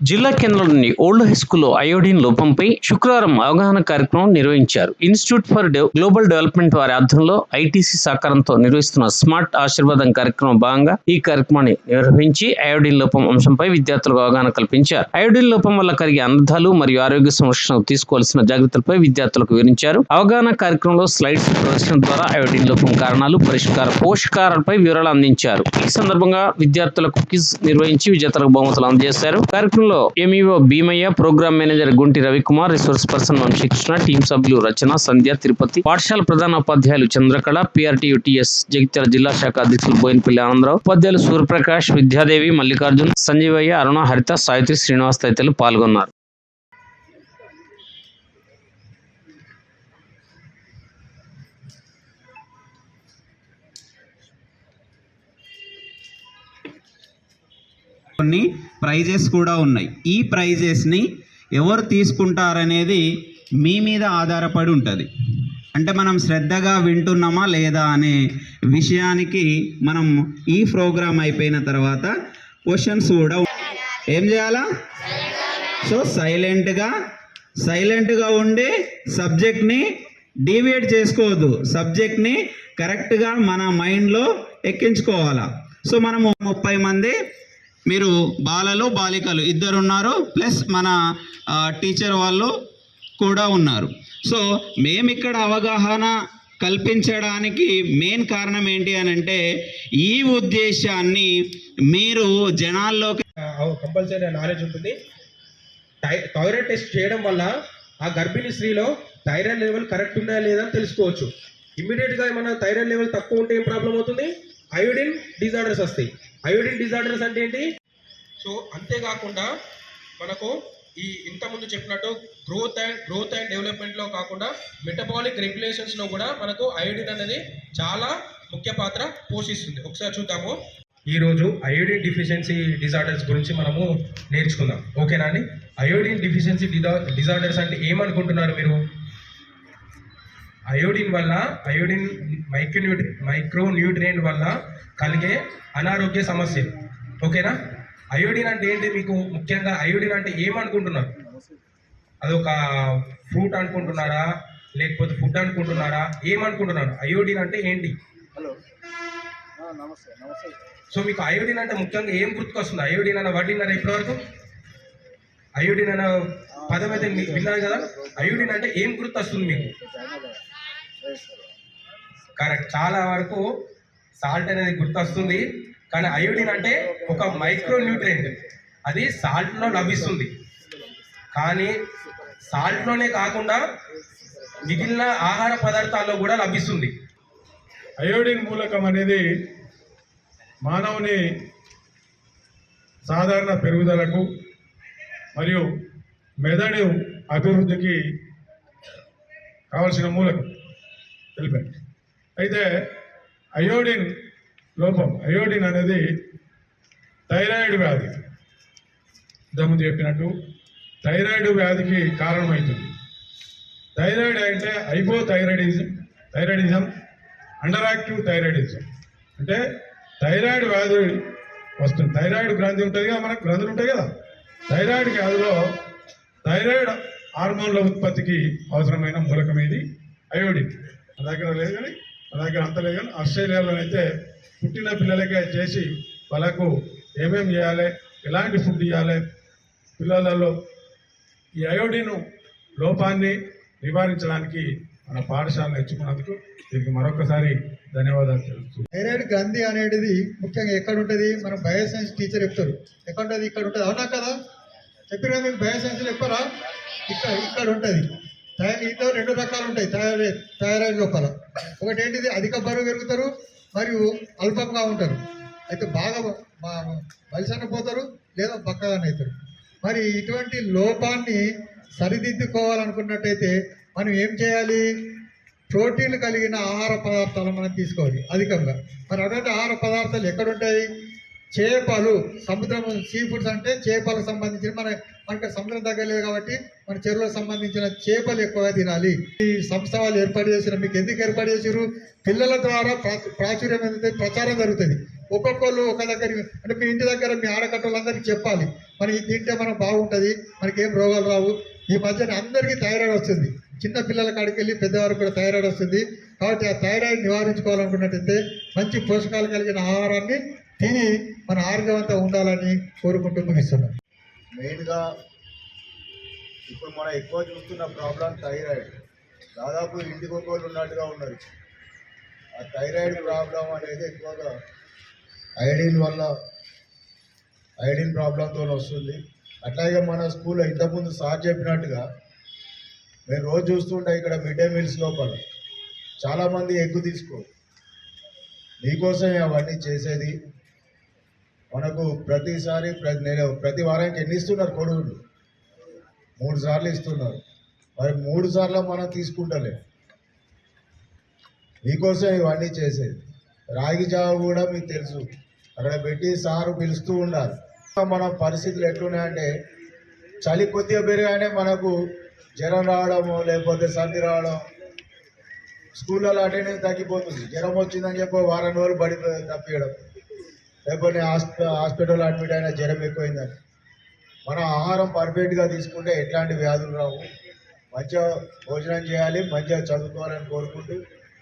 జిల్లా కేంద్రంలోని old high స్కూల్లో అయోడిన్ లోపంపై శుక్రవారం అవగాహన కార్యక్రమం నిర్వహించారు. ఇన్స్టిట్యూట్ ఫర్ గ్లోబల్ డెవలప్మెంట్ వారి ఆధ్వర్యంలో ఐటీసీ సహకారంతో నిర్వహిస్తున్న స్మార్ట్ ఆశీర్వాదం కార్యక్రమం భాగంగా ఈ కార్యక్రమాన్ని నిర్వహించి అయోడిన్ లోపం అంశంపై విద్యార్థులకు అవగాహన కల్పించారు. అయోడిన్ లోపం వల్ల కలిగే అనర్థాలు మరియు ఆరోగ్య సంరక్షణకు తీసుకోవాల్సిన జాగ్రత్తలపై విద్యార్థులకు వివరించారు. అవగాహన కార్యక్రమంలో స్లైడ్స్ ప్రదర్శన ద్వారా అయోడిన్ లోపం కారణాలు పరిష్కార పోషకాలపై వివరాలు అందించారు. ఈ సందర్భంగా విద్యార్థులకు క్విజ్ నిర్వహించి విజేతలకు బహుమతులు అందజేశారు. కార్యక్రమంలో MEO Bheemaiah program manager Gunti Ravikumar resource person Vamsikrishna team సభ్యులు రచన సంధ్య తిరుపతి పాఠశాల ప్రధాన ఉపాధ్యాయులు చంద్రకళ పిఆర్టీయుటిఎస్ జగిత్యాల జిల్లా శాఖ అధ్యక్షులు బోయినపల్లి ఆనందరావు ఉపాధ్యాయులు సూర్యప్రకాష్ విద్యాదేవి మల్లికార్జున్ సంజీవయ్య అరుణ హరిత సావిత్రి శ్రీనివాస్ తదితరులు పాల్గొన్నారు. కొన్ని ప్రైజెస్ కూడా ఉన్నాయి. ఈ ప్రైజెస్ని ఎవరు తీసుకుంటారనేది మీ మీద ఆధారపడి ఉంటుంది. అంటే మనం శ్రద్ధగా వింటున్నామా లేదా అనే విషయానికి మనం ఈ ప్రోగ్రామ్ అయిపోయిన తర్వాత క్వశ్చన్స్ కూడా ఏం చేయాలా? సో సైలెంట్గా సైలెంట్గా ఉండి సబ్జెక్ట్ని డీవియేట్ చేసుకోవద్దు. సబ్జెక్ట్ని కరెక్ట్గా మన మైండ్లో ఎక్కించుకోవాలా. సో మనము ముప్పై మంది మీరు బాలలు బాలికలు ఇద్దరు ఉన్నారు ప్లస్ మన టీచర్ వాళ్ళు కూడా ఉన్నారు. సో మేము ఇక్కడ అవగాహన కల్పించడానికి మెయిన్ కారణం ఏంటి అని అంటే ఈ ఉద్దేశాన్ని మీరు జనాల్లోకి కంపల్సరీ నాలెడ్జ్ ఉంటుంది. థైరాయిడ్ టెస్ట్ చేయడం వల్ల ఆ గర్భిణీ స్త్రీలో థైరాయిడ్ లెవెల్ కరెక్ట్ ఉన్నాయా లేదా అని తెలుసుకోవచ్చు. ఇమ్మీడియట్గా ఏమన్నా థైరాయిడ్ లెవెల్ తక్కువ ఉంటే ఏం ప్రాబ్లం అవుతుంది? అయోడిన్ డిజార్డర్స్ వస్తాయి. అయోడిన్ డిజార్డర్స్ అంటే ఏంటి? సో అంతేకాకుండా మనకు ఈ ఇంతకుముందు చెప్పినట్టు గ్రోత్ అండ్ గ్రోత్ అండ్ డెవలప్మెంట్లో కాకుండా మెటబాలిక్ రెగ్యులేషన్స్లో కూడా మనకు అయోడిన్ అనేది చాలా ముఖ్య పాత్ర పోషిస్తుంది. ఒకసారి చూద్దాము. ఈరోజు అయోడిన్ డిఫిషియన్సీ డిజార్డర్స్ గురించి మనము నేర్చుకుందాం. ఓకేనా అండి? అయోడిన్ డిఫిషియన్సీ డిజార్డర్స్ అంటే ఏమనుకుంటున్నారు మీరు? అయోడిన్ వల్ల అయోడిన్ మైక్రోన్యూట్రి మైక్రో న్యూట్రియంట్ వల్ల కలిగే అనారోగ్య సమస్య ఓకేనా? అయోడిన్ అంటే ఏంటి? మీకు ముఖ్యంగా అయోడిన్ అంటే ఏమనుకుంటున్నారు అదొక ఫ్రూట్ అనుకుంటున్నారా? లేకపోతే ఫుడ్ అనుకుంటున్నారా? ఏమనుకుంటున్నారు అయోడిన్ అంటే ఏంటి? సో మీకు అయోడిన్ అంటే ముఖ్యంగా ఏం గుర్తుకొస్తుంది? అయోడిన్ అన్న వర్డ్ విన్నారా ఇప్పటివరకు? అయోడిన్ అన్న పదం అయితే విన్నారు కదా? అయోడిన్ అంటే ఏం గుర్తొస్తుంది మీకు? కరెక్ట్ చాలా వరకు సాల్ట్ అనేది గుర్తొస్తుంది. కానీ అయోడిన్ అంటే ఒక మైక్రో న్యూట్రియంట్ అది సాల్ట్లో లభిస్తుంది. కానీ సాల్ట్లోనే కాకుండా మిగిలిన ఆహార పదార్థాల్లో కూడా లభిస్తుంది. అయోడిన్ మూలకం అనేది మానవుని సాధారణ పెరుగుదలకు మరియు మెదడు అభివృద్ధికి కావలసిన మూలకం. తెలిపారు అయితే అయోడిన్ లోపం అయోడిన్ అనేది థైరాయిడ్ వ్యాధి. ఇంతకుముందు చెప్పినట్టు థైరాయిడ్ వ్యాధికి కారణమవుతుంది థైరాయిడ్ అంటే hypothyroidism thyroidism under active thyroidism. అంటే థైరాయిడ్ వ్యాధి వస్తుంది. థైరాయిడ్ గ్రంథి ఉంటుంది కదా మనకు గ్రంథులు ఉంటాయి కదా. థైరాయిడ్ వ్యాధిలో థైరాయిడ్ హార్మోన్ల ఉత్పత్తికి అవసరమైన మూలకం ఇది అయోడిన్. మన దగ్గర లేదు కానీ మన దగ్గర అంత లేదు కానీ ఆస్ట్రేలియాలో అయితే పుట్టిన పిల్లలకే చేసి వాళ్ళకు ఏమేమి చేయాలి ఎలాంటి ఫుడ్ ఇవ్వాలి పిల్లలలో ఈ అయోడిన్ లోపాన్ని నివారించడానికి మన పాఠశాలను ఎంచుకున్నందుకు దీనికి మరొకసారి ధన్యవాదాలు తెలుసు థైరాయిడ్ గ్రంథి అనేది ముఖ్యంగా ఎక్కడ ఉంటుంది? మనం బయోసైన్స్ టీచర్ చెప్తారు. ఎక్కడ ఉంటుంది? ఇక్కడ ఉంటుంది. అవునా కదా? చెప్పిన మీకు బయోసైన్స్లో చెప్పారా? ఇక్కడ ఇక్కడ ఉంటుంది. థైరాయిడ్ ఇంట్లో రెండు రకాలు ఉంటాయి. థైరాయిడ్ థైరాయిడ్ లోపల. ఒకటి ఏంటిది అధిక బరువు పెరుగుతారు మరియు అల్పంగా ఉంటారు. అయితే బాగా వలసన పోతారు లేదా బక్కగానే అవుతారు. మరి ఇటువంటి లోపాన్ని సరిదిద్దుకోవాలనుకున్నట్టయితే మనం ఏం చేయాలి? ప్రోటీన్లు కలిగిన ఆహార పదార్థాలు మనం తీసుకోవాలి అధికంగా. మరి అటువంటి ఆహార పదార్థాలు ఎక్కడుంటాయి? చేపలు సముద్రం సీ ఫుడ్స్ అంటే చేపలకు సంబంధించిన మన మనకు సముద్రం దగ్గర లేదు కాబట్టి మన చెరువులకు సంబంధించిన చేపలు ఎక్కువగా తినాలి. ఈ సంస్థ వాళ్ళు ఏర్పాటు చేసిన మీకు ఎందుకు ఏర్పాటు చేసారు పిల్లల ద్వారా ప్రాచుర్యం ఏంటంటే ప్రచారం జరుగుతుంది. ఒక్కొక్కళ్ళు ఒక దగ్గర అంటే మీ ఇంటి దగ్గర మీ ఆడకట్టలందరికీ చెప్పాలి. మనం ఇది తింటే మనం బాగుంటుంది మనకి ఏం రోగాలు రావు. ఈ మధ్యన అందరికీ థైరాయిడ్ వస్తుంది. చిన్న పిల్లల కాడికి వెళ్ళి పెద్దవారికి కూడా థైరాయిడ్ వస్తుంది. కాబట్టి ఆ థైరాయిడ్ నివారించుకోవాలనుకున్నట్టయితే మంచి పోషకాలు కలిగిన ఆహారాన్ని తిని మన ఆరోగ్యవంతంగా ఉండాలని కోరుకుంటూ ముగిస్తున్నాం మెయిన్గా ఇప్పుడు మనం ఎక్కువ చూస్తున్న ప్రాబ్లం థైరాయిడ్. దాదాపు ఇంటికి ఒకళ్ళు ఉన్నట్టుగా ఉన్నారు. ఆ థైరాయిడ్ ప్రాబ్లం అనేది ఎక్కువగా ఐడిన్ వల్ల ఐడిన్ ప్రాబ్లంతో వస్తుంది. అట్లాగే మన స్కూల్లో ఇంతకుముందు సార్ చెప్పినట్టుగా మేము రోజు చూస్తుంటే ఇక్కడ మిడ్ డే మీల్స్ లోపల. చాలామంది ఎగ్గు తీసుకో మీకోసం అవన్నీ చేసేది. మనకు ప్రతిసారి ప్రతి నెల ప్రతి వారానికి ఎన్ని ఇస్తున్నారు కొడుకులు? మూడు సార్లు ఇస్తున్నారు. మరి మూడు సార్లు మనం తీసుకుంటలే. మీకోసం ఇవన్నీ చేసేది. రాగి జావ కూడా మీకు తెలుసు. అక్కడ పెట్టి సారు పిలుస్తూ ఉండాలి. మన పరిస్థితులు ఎట్లున్నాయంటే చలి కొద్దిగా పెరిగానే మనకు జ్వరం రావడము లేకపోతే సర్ది రావడం స్కూళ్ళలో అటెండెన్స్ తగ్గిపోతుంది. జ్వరం వచ్చిందని చెప్పి వారం రోజులు బడి తప్పియడం. లేకపోతే హాస్ప హాస్పిటల్ అడ్మిట్ అయిన జ్వరం ఎక్కువైందని. మనం ఆహారం పర్ఫెక్ట్గా తీసుకుంటే ఎట్లాంటి వ్యాధులు రావు. మంచిగా భోజనం చేయాలి మంచిగా చదువుకోవాలని కోరుకుంటూ